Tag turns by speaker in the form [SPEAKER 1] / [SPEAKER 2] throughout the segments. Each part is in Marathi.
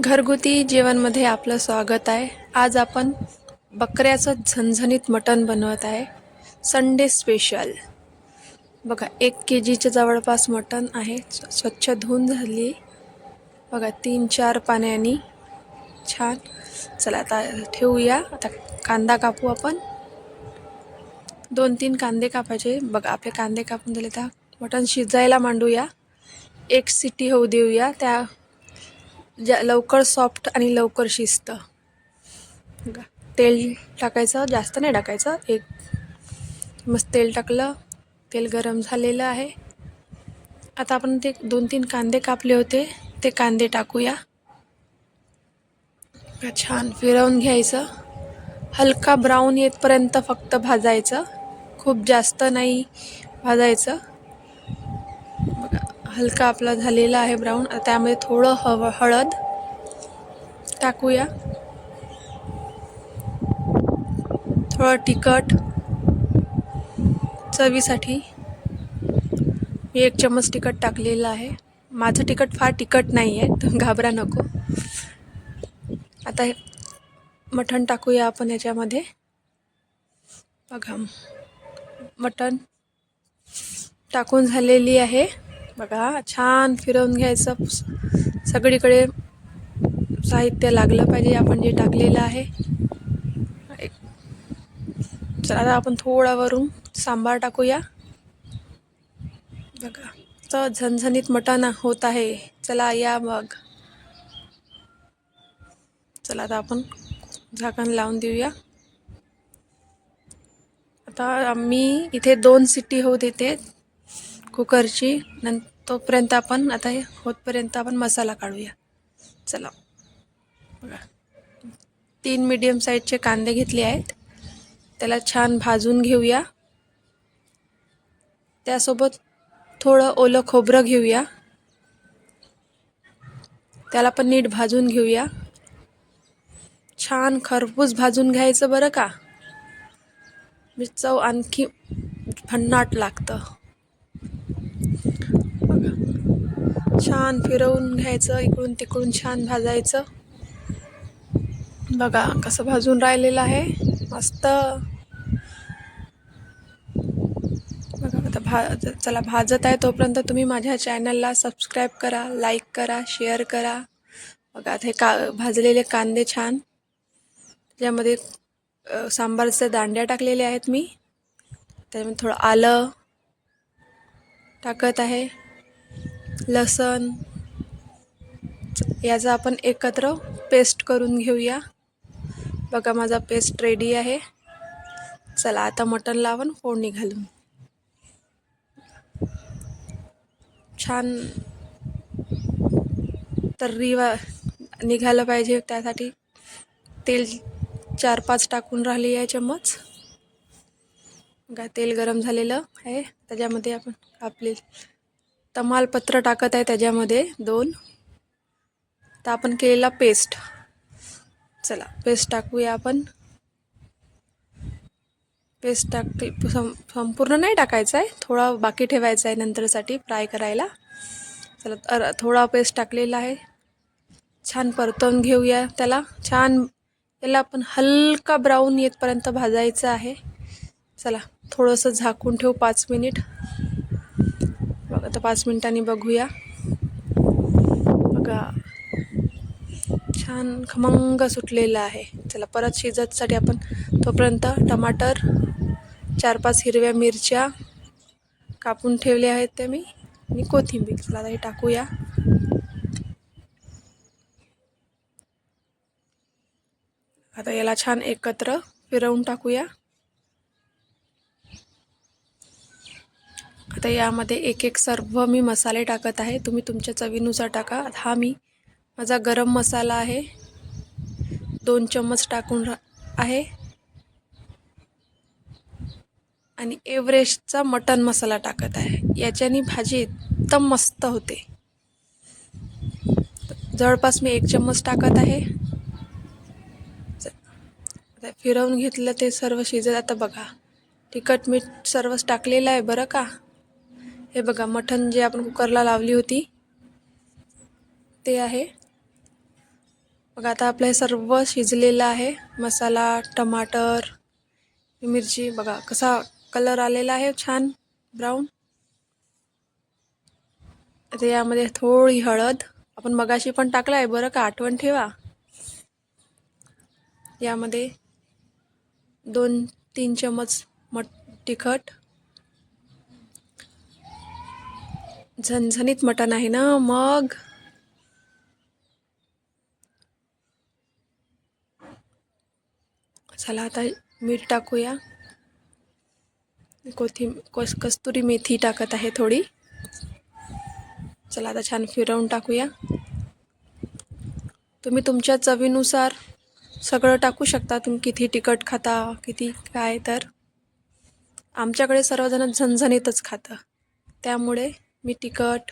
[SPEAKER 1] घरगुती जेवणमध्ये आपलं स्वागत आहे. आज आपण बकऱ्याचं झणझणीत मटण बनवत आहे. संडे स्पेशल बघा एक के जीच्या जवळपास मटण आहे. स्व- स्वच्छ धुवून झाली. बघा तीन चार पाण्याने छान. चला आता ठेवूया. आता कांदा कापू आपण. दोन तीन कांदे कापायचे. बघा आपले कांदे कापून दिले तर मटण शिजायला मांडूया. एक सिटी होऊ देऊया. त्या ज्या लवकर सॉफ्ट आणि लवकर शिजतं तेल टाकायचं जास्त नाही टाकायचं. एक मस्त तेल टाकलं तेल गरम झालेलं आहे. आता आपण ते दोन तीन कांदे कापले होते ते कांदे टाकूया. छान फिरवून घ्यायचं. हलका ब्राऊन येतपर्यंत फक्त भाजायचं. खूप जास्त नाही भाजायचं. हलका आपला झालेला आहे ब्राऊन त्यामध्ये थोडं हव हळद टाकूया. थोडं तिखट चवीसाठी. मी एक चम्मच तिखट टाकलेलं आहे. माझं तिखट फार तिखट नाही आहे घाबरा नको. आता हे मटण टाकूया आपण याच्यामध्ये. बघा मटण टाकून झालेली आहे. बघा छान फिरवून घ्यायचं. सगळीकडे साहित्य लागलं पाहिजे आपण जे टाकलेलं आहे. एक चला आता आपण थोडा वरून सांबार टाकूया. बघा तर झणझणीत मटण होत आहे. चला या मग. चला आता आपण झाकण लावून देऊया. आता मी इथे दोन सिटी होऊ देते कुकरची नं तोपर्यंत आपण आता हे होतपर्यंत आपण मसाला काढूया. चला. बघा. तीन मीडियम साईजचे कांदे घेतले आहेत. त्याला छान भाजून घेऊया. त्यासोबत थोडं ओलं खोबरं घेऊया. त्याला पण नीट भाजून घेऊया. छान खरपूस भाजून घ्यायचं बरं का? मी चव आणखी भन्नाट लागतं बघा छान फिरवून घ्यायचं इकडून तिकडून छान भाजायचं. बघा कसं भाजून राहिलेलं आहे. मस्त. बघा आता भा चला भाजत आहे तोपर्यंत तुम्ही माझ्या चॅनलला सबस्क्राईब करा लाईक करा शेअर करा. बघा आता हे का भाजलेले कांदे छान. त्याच्यामध्ये सांबारचे दांड्या टाकलेल्या आहेत मी. त्याच्यामध्ये थोडं आलं टाकत आहे. लसण. याचा आपण एकत्र पेस्ट करून घेऊया. बघा माझा पेस्ट रेडी आहे. चला आता मटण लावून फोडणी घालून. छान तर रिवा निघालं पाहिजे त्यासाठी. तेल चार पाच टाकून राहिली आहे चम्मच. तेल गरम झालेलं आहे. त्याच्यामध्ये आपण कापले तमालपत्र टाकत आहे त्याच्यामध्ये दोन. तर आपण केलेला पेस्ट चला पेस्ट टाकूया आपण. पेस्ट टाक सं संपूर्ण नाही टाकायचं आहे थोडा बाकी ठेवायचा आहे नंतरसाठी फ्राय करायला. चला अर थोडा पेस्ट टाकलेला आहे. छान परतवून घेऊया त्याला. छान त्याला आपण हलका ब्राऊन येतपर्यंत भाजायचं आहे. चला थोडंसं झाकून ठेवू पाच मिनिट बघा आता पाच मिनिटांनी बघूया. बघा छान खमंग सुटलेलं आहे. चला परत शिजतसाठी आपण तोपर्यंत टमाटर चार पाच हिरव्या मिरच्या कापून ठेवल्या आहेत त्या मी. आणि कोथिंबीर चला हे टाकूया. आता याला छान एकत्र फिरवून टाकूया. आता यामध्ये एक एक सर्व मी मसाले टाकत आहे. तुम्ही तुमच्या चवीनुसार टाका. हा मी माझा गरम मसाला आहे. दोन चम्मच टाकून आहे. आणि एव्हरेस्टचा मटन मसाला टाकत आहे. याच्याने भाजी एकदम मस्त होते. जवळपास मी एक चम्मच टाकत आहे. फिरवून घेतलं ते सर्व शिजत आता बघा. तिखट मीठ सर्वच टाकलेलं आहे. बरं का? हे बघा मठण जे आपण कुकरला लावली होती ते आहे. बघा आता आपलं हे सर्व शिजलेलं आहे. मसाला टमाटर मिरची बघा कसा कलर आलेला आहे छान ब्राऊन आता यामध्ये थोडी हळद. आपण मगाशी पण टाकला आहे बरं का? आठवण ठेवा. यामध्ये दोन तीन चमच मट तिखट. झणझणीत मटण आहे ना मग? चला आता मीठ टाकूया. कोथी कस कस्तुरी मेथी टाकत आहे थोडी. चला आता छान फिरवून टाकूया. तुम्ही तुमच्या चवीनुसार सगळं टाकू शकता. तुम्ही किती तिखट खाता किती काय तर. आमच्याकडे सर्वजण झणझणीतच खातं. त्यामुळे मी तिखट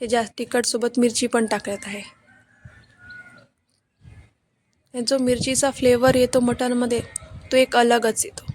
[SPEAKER 1] हे जास्त तिखटसोबत मिरची पण टाकत आहे. जो मिरचीचा फ्लेवर येतो मटनमध्ये तो एक अलगच येतो.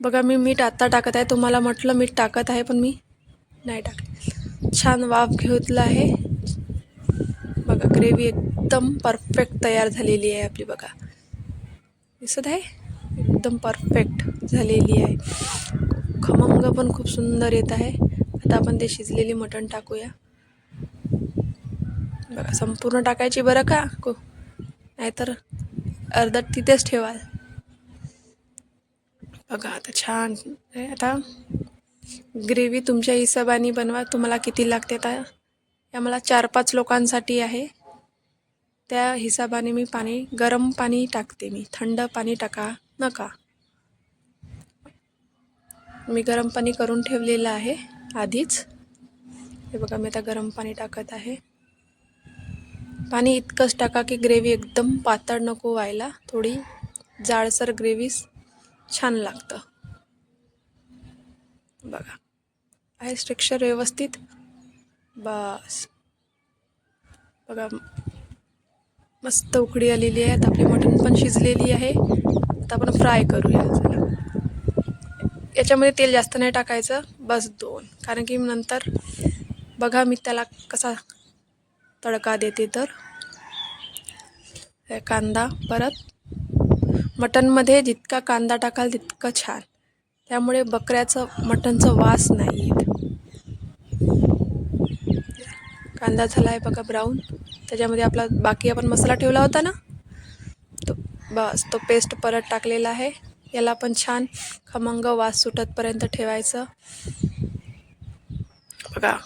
[SPEAKER 1] बघा मी मीठ आत्ता टाकत आहे. तुम्हाला म्हटलं मीठ टाकत आहे पण मी नाही टाकले छान वाफ घेतला आहे. बघा ग्रेव्ही एकदम परफेक्ट तयार झालेली आहे आपली बघा. दिसत आहे? एकदम परफेक्ट झालेली आहे. खमंग पण खूप सुंदर येत आहे. आता आपण ते शिजलेली मटण टाकूया. बघा संपूर्ण टाकायची बरं का? को नाहीतर अर्धट तिथेच ठेवाल. बघा आता छान. आहे आता ग्रेव्ही तुमच्या हिशोबाने बनवा. तुम्हाला किती लागते आता? या मला चार पाच लोकांसाठी आहे. त्या हिशोबाने मी पाणी गरम पाणी टाकते मी. थंड पाणी टाका. नका. मी गरम पाणी करून ठेवलेलं आहे आधीच. हे बघा मी आता गरम पाणी टाकत आहे. पाणी इतकंच टाका की ग्रेव्ही एकदम पातळ नको व्हायला. थोडी जाडसर ग्रेव्ही छान लागतं. बघा आहे स्ट्रक्चर व्यवस्थित. बस. बघा मस्त उकडी आलेली आहे. आता आपली मटण पण शिजलेली आहे. आता आपण फ्राय करूया चला. याच्यामध्ये तेल जास्त नाही टाकायचं. बस दोन. कारण की नंतर बघा मी त्याला कसा तडका देते तर. कांदा परत. मटनमध्ये जितका कांदा टाकाल तितकं छान. त्यामुळे बकऱ्याचं मटनचं वास नाही येत. कांदा झाला आहे बघा ब्राऊन त्याच्यामध्ये आपला बाकी आपण मसाला ठेवला होता ना? तो बस तो पेस्ट परत टाकलेला आहे. याला पण छान खमंग वास सुटतपर्यंत ठेवायचं. बघा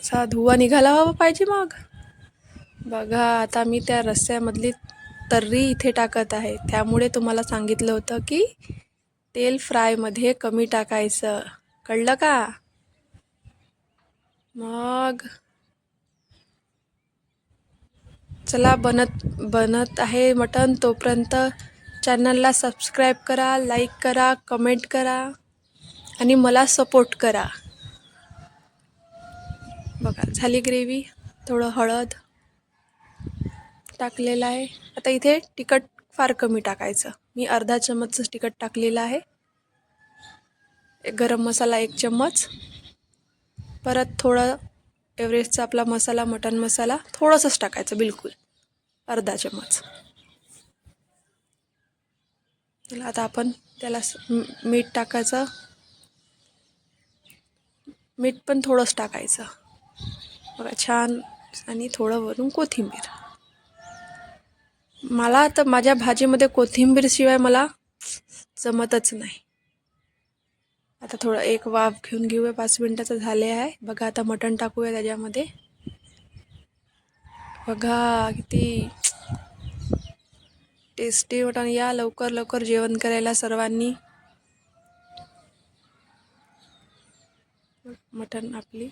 [SPEAKER 1] असा धुवा निघाला हवा पाहिजे मग. बघा आता मी त्या रस्स्यामधली तर्री इथे टाकत आहे. त्यामुळे तुम्हाला सांगितलं होतं की तेल फ्रायमध्ये कमी टाकायचं. कळलं का? मग चला बनत बनत आहे मटन तोपर्यंत चॅनलला सबस्क्राईब करा लाईक करा कमेंट करा आणि मला सपोर्ट करा. बघा झाली ग्रेव्ही थोडं हळद टाकलेलं आहे. आता इथे तिखट फार कमी टाकायचं. मी अर्धा चम्मचचं तिखट टाकलेलं आहे. गरम मसाला एक चम्मच. परत थोडं एव्हरेस्टचा आपला मसाला मटन मसाला थोडंसंच टाकायचं बिलकुल. अर्धा चम्मच. चला आता आपण त्याला मीठ टाकायचं. मीठ पण थोडंच टाकायचं. बघा छान आणि थोडं वरून कोथिंबीर. मला तर माझ्या भाजीमध्ये कोथिंबीरशिवाय मला जमतच नाही. आता थोडं एक वाफ घेऊन घेऊया पाच मिनटाचं झाले आहे. बघा आता मटण टाकूया त्याच्यामध्ये. बघा किती टेस्टी मटण या लवकर लवकर जेवण करायला सर्वांनी. मटण आपली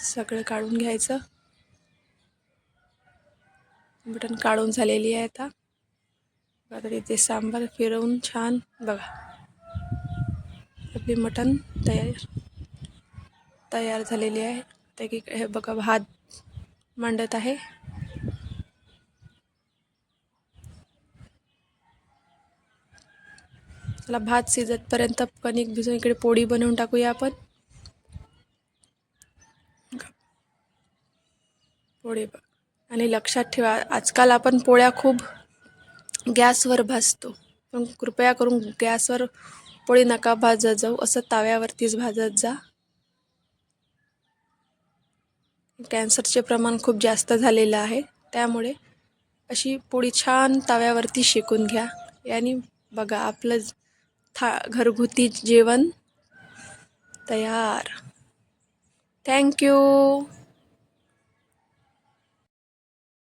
[SPEAKER 1] सगळं काढून घ्यायचं. मटण काढून झालेली आहे आता. बघा तिथे सांबार फिरवून छान बघा. आपली मटण तयार तयार झालेली आहे. ते की हे बघा भात मांडत आहे. चला भात शिजतपर्यंत कणिक भिजून इकडे पोळी बनवून टाकूया आपण. पोळी बघ. आणि लक्षात ठेवा आजकाल आपण पोळ्या खूप गॅसवर भाजतो. पण कृपया करून गॅसवर पोळी नका भाजत जाऊ असं ताव्यावरतीच भाजत जा. कॅन्सरचे प्रमाण खूप जास्त झालेलं आहे त्यामुळे अशी पोळी छान तव्यावरती शेकून घ्या. याने बघा आपलं था घरगुती जेवण तयार. थँक्यू